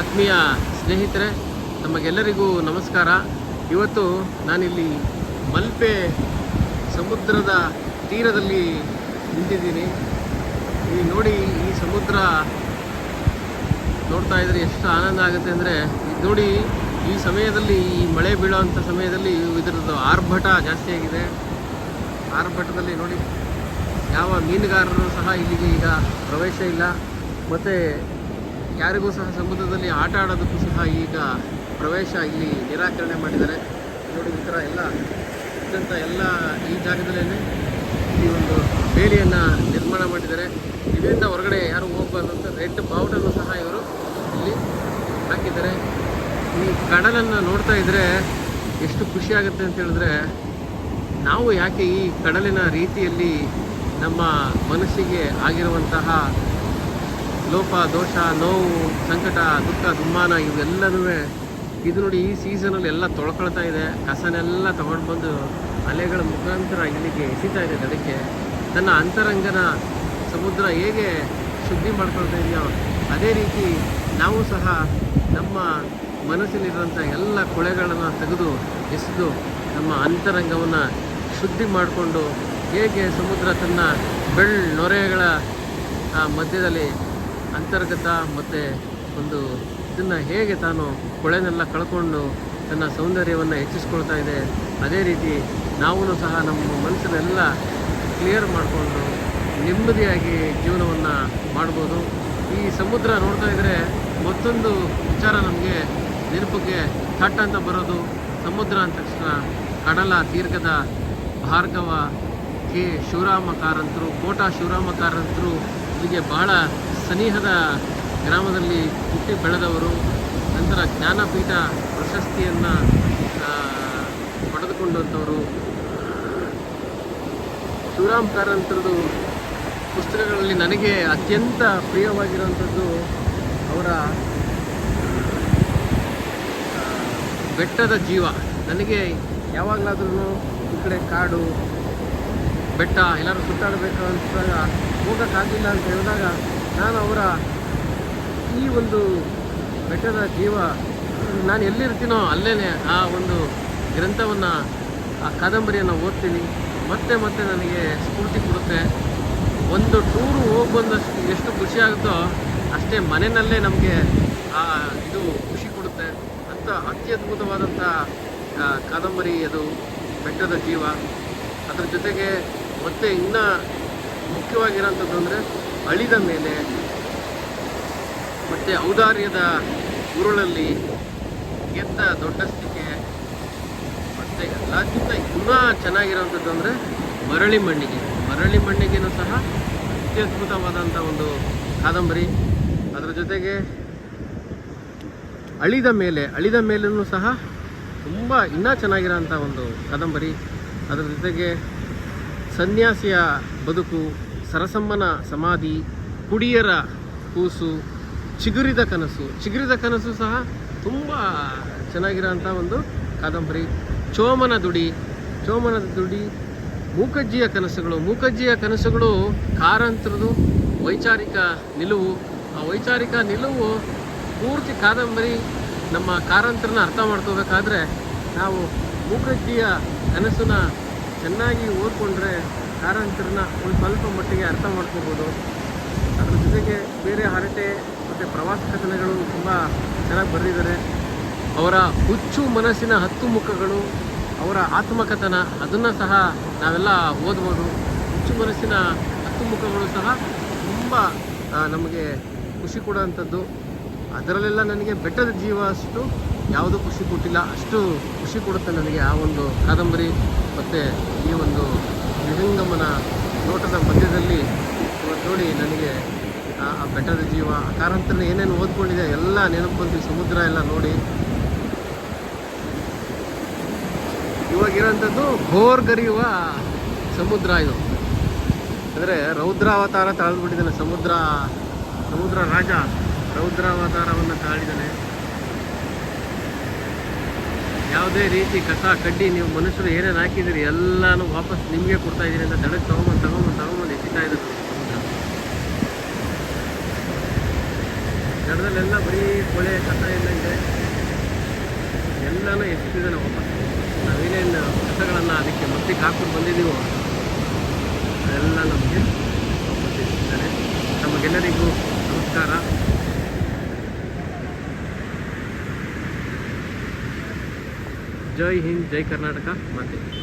ಆತ್ಮೀಯ ಸ್ನೇಹಿತರೆ ನಮಗೆಲ್ಲರಿಗೂ ನಮಸ್ಕಾರ. ಇವತ್ತು ನಾನಿಲ್ಲಿ ಮಲ್ಪೆ ಸಮುದ್ರದ ತೀರದಲ್ಲಿ ನಿಂತಿದ್ದೀನಿ. ಈ ನೋಡಿ ಈ ಸಮುದ್ರ ನೋಡ್ತಾ ಇದ್ರೆ ಎಷ್ಟು ಆನಂದ ಆಗುತ್ತೆ ಅಂದರೆ ನೋಡಿ ಈ ಸಮಯದಲ್ಲಿ ಈ ಮಳೆ ಬೀಳೋವಂಥ ಸಮಯದಲ್ಲಿ ಇದರದ್ದು ಆರ್ಭಟ ಜಾಸ್ತಿ ಆಗಿದೆ. ಆರ್ಭಟದಲ್ಲಿ ನೋಡಿ, ಯಾವ ಮೀನುಗಾರರು ಸಹ ಇಲ್ಲಿಗೆ ಈಗ ಪ್ರವೇಶ ಇಲ್ಲ. ಮತ್ತು ಯಾರಿಗೂ ಸಹ ಸಮುದ್ರದಲ್ಲಿ ಆಟ ಆಡೋದಕ್ಕೂ ಸಹ ಈಗ ಪ್ರವೇಶ ಇಲ್ಲಿ ನಿರಾಕರಣೆ ಮಾಡಿದ್ದಾರೆ. ನೋಡಿ ಈ ಥರ ಎಲ್ಲ ಇದ್ದಂಥ ಎಲ್ಲ ಈ ಜಾಗದಲ್ಲೇ ಈ ಒಂದು ಬೇಲಿಯನ್ನು ನಿರ್ಮಾಣ ಮಾಡಿದ್ದಾರೆ. ಇದರಿಂದ ಹೊರಗಡೆ ಯಾರು ಹೋಗಬಾರ್ದು ಅಂತ ರೆಡ್ ಬಾವುಟನ್ನು ಸಹ ಇವರು ಇಲ್ಲಿ ಹಾಕಿದ್ದಾರೆ. ಈ ಕಡಲನ್ನು ನೋಡ್ತಾ ಇದ್ದರೆ ಎಷ್ಟು ಖುಷಿ ಆಗುತ್ತೆ ಅಂತ ಹೇಳಿದ್ರೆ, ನಾವು ಯಾಕೆ ಈ ಕಡಲಿನ ರೀತಿಯಲ್ಲಿ ನಮ್ಮ ಮನಸ್ಸಿಗೆ ಆಗಿರುವಂತಹ ಲೋಪ ದೋಷ ನೋವು ಸಂಕಟ ದುಃಖ ದುಮ್ಮಾನ ಇವೆಲ್ಲನೂ ಇದು ನೋಡಿ ಈ ಸೀಸನಲ್ಲಿ ಎಲ್ಲ ತೊಳ್ಕೊಳ್ತಾ ಇದೆ. ಕಸನೆಲ್ಲ ತಗೊಂಡು ಬಂದು ಅಲೆಗಳ ಮುಖಾಂತರ ಇಲ್ಲಿಗೆ ಎಸಿತಾ ಇದೆ ಅದಕ್ಕೆ ತನ್ನ ಅಂತರಂಗನ ಸಮುದ್ರ ಹೇಗೆ ಶುದ್ಧಿ ಮಾಡ್ಕೊಳ್ತಾ ಇದೆಯೋ ಅದೇ ರೀತಿ ನಾವು ಸಹ ನಮ್ಮ ಮನಸ್ಸಿನಲ್ಲಿರುವಂಥ ಎಲ್ಲ ಕೊಳೆಗಳನ್ನು ತೆಗೆದು ಎಸೆದು ನಮ್ಮ ಅಂತರಂಗವನ್ನು ಶುದ್ಧಿ ಮಾಡಿಕೊಂಡು ಹೇಗೆ ಸಮುದ್ರ ತನ್ನ ಬೆಳ್ ನೊರೆಗಳ ಆ, ಮಧ್ಯದಲ್ಲಿ ಅಂತರ್ಗತ ಮತ್ತು ಒಂದು ಇದನ್ನು ಹೇಗೆ ತಾನು ಕೊಳೆನೆಲ್ಲ ಕಳ್ಕೊಂಡು ತನ್ನ ಸೌಂದರ್ಯವನ್ನು ಹೆಚ್ಚಿಸ್ಕೊಳ್ತಾ ಇದೆ. ಅದೇ ರೀತಿ ನಾವೂ ಸಹ ನಮ್ಮ ಮನಸ್ಸನ್ನೆಲ್ಲ ಕ್ಲಿಯರ್ ಮಾಡಿಕೊಂಡು ನೆಮ್ಮದಿಯಾಗಿ ಜೀವನವನ್ನು ಮಾಡ್ಬೋದು. ಈ ಸಮುದ್ರ ನೋಡ್ತಾ ಇದ್ದರೆ ಮತ್ತೊಂದು ವಿಚಾರ ನಮಗೆ ನೆನಪಿಗೆ ಥಟ್ ಅಂತ ಬರೋದು. ಸಮುದ್ರ ಅಂದ ತಕ್ಷಣ ಕಡಲ, ದೀರ್ಘದ ಭಾರ್ಗವ, ಕೆ ಶಿವರಾಮ ಕಾರಂತರು ಕೋಟ ಶಿವರಾಮ ಕಾರಂತರು ಇಲ್ಲಿಗೆ ಬಹಳ ಸನಿಹದ ಗ್ರಾಮದಲ್ಲಿ ಹುಟ್ಟಿ ಬೆಳೆದವರು, ನಂತರ ಜ್ಞಾನಪೀಠ ಪ್ರಶಸ್ತಿಯನ್ನು ಪಡೆದುಕೊಂಡಂಥವರು. ಶಿವರಾಮ್ ಕಾರಂತರದು ಪುಸ್ತಕಗಳಲ್ಲಿ ನನಗೆ ಅತ್ಯಂತ ಪ್ರಿಯವಾಗಿರುವಂಥದ್ದು ಅವರ ಬೆಟ್ಟದ ಜೀವ. ನನಗೆ ಯಾವಾಗಲಾದ್ರೂ ಈ ಕಡೆ ಕಾಡು, ಬೆಟ್ಟ ಎಲ್ಲರೂ ಸುತ್ತಾಡಬೇಕು ಅಂತ ಹೋಗೋಕ್ಕಾಗಿಲ್ಲ ಅಂತ ಹೇಳಿದಾಗ ನಾನು ಅವರ ಈ ಒಂದು ಬೆಟ್ಟದ ಜೀವ ನಾನು ಎಲ್ಲಿರ್ತೀನೋ ಅಲ್ಲೇ ಆ ಒಂದು ಗ್ರಂಥವನ್ನು, ಆ ಕಾದಂಬರಿಯನ್ನು ಓದ್ತೀನಿ. ಮತ್ತೆ ಮತ್ತೆ ನನಗೆ ಸ್ಫೂರ್ತಿ ಕೊಡುತ್ತೆ. ಒಂದು ಟೂರು ಹೋಗಿ ಬಂದಷ್ಟು ಎಷ್ಟು ಖುಷಿ ಆಗುತ್ತೋ ಅಷ್ಟೇ ಮನೆಯಲ್ಲೇ ನಮಗೆ ಆ ಇದು ಖುಷಿ ಕೊಡುತ್ತೆ. ಅಂತ ಅತ್ಯದ್ಭುತವಾದಂಥ ಕಾದಂಬರಿ ಅದು ಬೆಟ್ಟದ ಜೀವ. ಅದರ ಜೊತೆಗೆ ಮತ್ತೆ ಇನ್ನೂ ಮುಖ್ಯವಾಗಿರೋಂಥದ್ದು ಅಂದರೆ ಅಳಿದ ಮೇಲೆ ಮತ್ತು ಔದಾರ್ಯದ ಉರುಳಲ್ಲಿ ಗೆದ್ದ ದೊಡ್ಡಸ್ತಿಕೆ ಮತ್ತು ಎಲ್ಲಕ್ಕಿಂತ ಇನ್ನೂ ಚೆನ್ನಾಗಿರೋಂಥದ್ದು ಅಂದರೆ ಮರಳಿ ಮಣ್ಣಿಗೆ. ಮರಳಿ ಮಣ್ಣಿಗೆನೂ ಸಹ ಅತ್ಯದ್ಭುತವಾದಂಥ ಒಂದು ಕಾದಂಬರಿ. ಅದರ ಜೊತೆಗೆ ಅಳಿದ ಮೇಲೆ, ಅಳಿದ ಮೇಲೂ ಸಹ ತುಂಬ ಇನ್ನೂ ಚೆನ್ನಾಗಿರೋಂಥ ಒಂದು ಕಾದಂಬರಿ. ಅದರ ಜೊತೆಗೆ ಸನ್ಯಾಸಿಯ ಬದುಕು ಸರಸಮ್ಮನ ಸಮಾಧಿ, ಕುಡಿಯರ ಕೂಸು, ಚಿಗುರಿದ ಕನಸು. ಚಿಗುರಿದ ಕನಸು ಸಹ ತುಂಬ ಚೆನ್ನಾಗಿರೋಂಥ ಒಂದು ಕಾದಂಬರಿ. ಚೋಮನ ದುಡಿ ಚೋಮನ ದುಡಿ ಮೂಕಜ್ಜಿಯ ಕನಸುಗಳು. ಮೂಕಜ್ಜಿಯ ಕನಸುಗಳು ಕಾರಂತರದು, ವೈಚಾರಿಕ ನಿಲುವು. ಆ ವೈಚಾರಿಕ ನಿಲುವು ಪೂರ್ತಿ ಕಾದಂಬರಿ ನಮ್ಮ ಕಾರಂತರನ್ನ ಅರ್ಥ ಮಾಡ್ಕೋಬೇಕಾದ್ರೆ ನಾವು ಮೂಕಜ್ಜಿಯ ಕನಸನ್ನ ಚೆನ್ನಾಗಿ ಓದ್ಕೊಂಡ್ರೆ ಕಾರಂತರನ್ನ ಒಂದು ಸ್ವಲ್ಪ ಮಟ್ಟಿಗೆ ಅರ್ಥ ಮಾಡ್ಕೋಬೋದು. ಅದ್ರ ಜೊತೆಗೆ ಬೇರೆ ಹರಟೆ ಮತ್ತು ಪ್ರವಾಸ ಕಥನಗಳು ತುಂಬ ಚೆನ್ನಾಗಿ ಬರೆದಿದ್ದಾರೆ. ಅವರ ಹುಚ್ಚು ಮನಸ್ಸಿನ ಹತ್ತು ಮುಖಗಳು, ಅವರ ಆತ್ಮಕಥನ ಅದನ್ನು ಸಹ ನಾವೆಲ್ಲ ಓದ್ಬೋದು. ಹುಚ್ಚು ಮನಸ್ಸಿನ ಹತ್ತು ಮುಖಗಳು ಸಹ ತುಂಬ ನಮಗೆ ಖುಷಿ ಕೊಡುವಂಥದ್ದು ಅದರಲ್ಲೆಲ್ಲ ನನಗೆ ಬೆಟ್ಟದ ಜೀವ ಅಷ್ಟು ಯಾವುದೂ ಖುಷಿ ಕೊಟ್ಟಿಲ್ಲ. ಅಷ್ಟು ಖುಷಿ ಕೊಡುತ್ತೆ ನನಗೆ ಆ ಒಂದು ಕಾದಂಬರಿ ಮತ್ತು ಈ ಒಂದು ವಿಹಂಗಮನ ನೋಟದ ಮಧ್ಯದಲ್ಲಿ ಇವತ್ತು ನೋಡಿ ನನಗೆ ಆ ಬೆಟ್ಟದ ಜೀವ, ಆ ಕಾರಂತರ ಏನೇನು ಓದ್ಕೊಂಡಿದೆ ಎಲ್ಲ ನೆನಪು ಸಮುದ್ರ ಎಲ್ಲ ನೋಡಿ. ಇವಾಗಿರೋಂಥದ್ದು ಘೋರ್ಗರಿಯುವ ಸಮುದ್ರ ಇದು. ಅಂದರೆ ರೌದ್ರಾವತಾರ ತಾಳ್ಬಿಟ್ಟಿದ್ದಾನೆ ಸಮುದ್ರ ಸಮುದ್ರ ರಾಜ ರೌದ್ರಾವತಾರವನ್ನು ತಾಳಿದ್ದಾನೆ. ಯಾವುದೇ ರೀತಿ ಕಸ, ಕಡ್ಡಿ ನೀವು ಮನುಷ್ಯರು ಏನೇನು ಹಾಕಿದ್ದೀರಿ, ಎಲ್ಲನೂ ವಾಪಸ್ ನಿಮಗೆ ಕೊಡ್ತಾ ಇದ್ದೀರಿ ಅಂತ ದಡಕ್ಕೆ ತೊಗೊಂಬಂದು, ತಗೊಂಬಂದು ತಗೊಂಬಂದು ಎಸಿತಾ ಇದ್ದಾರೆ. ದಡದಲ್ಲೆಲ್ಲ ಬರೀ ಕೊಳೆ, ಕಸ ಎಲ್ಲ ಇದೆ. ಎಲ್ಲನೂ ಎಷ್ಟಿದ್ದಾನೆ ವಾಪಸ್. ನಾವೇನೇನು ಕಸಗಳನ್ನು ಅದಕ್ಕೆ ಮತ್ತಿಗೆ ಹಾಕ್ಬಿಟ್ಟು ಬಂದಿದ್ದೀವೋ, ಅದೆಲ್ಲ ನಮಗೆ ವಾಪಸ್ ಎತ್ತಿದ್ದಾರೆ ನಮಗೆಲ್ಲರಿಗೂ ನಮಸ್ಕಾರ. ಜೈ ಹಿಂದ್ ಜೈ ಕರ್ನಾಟಕ ಮಾತೆ.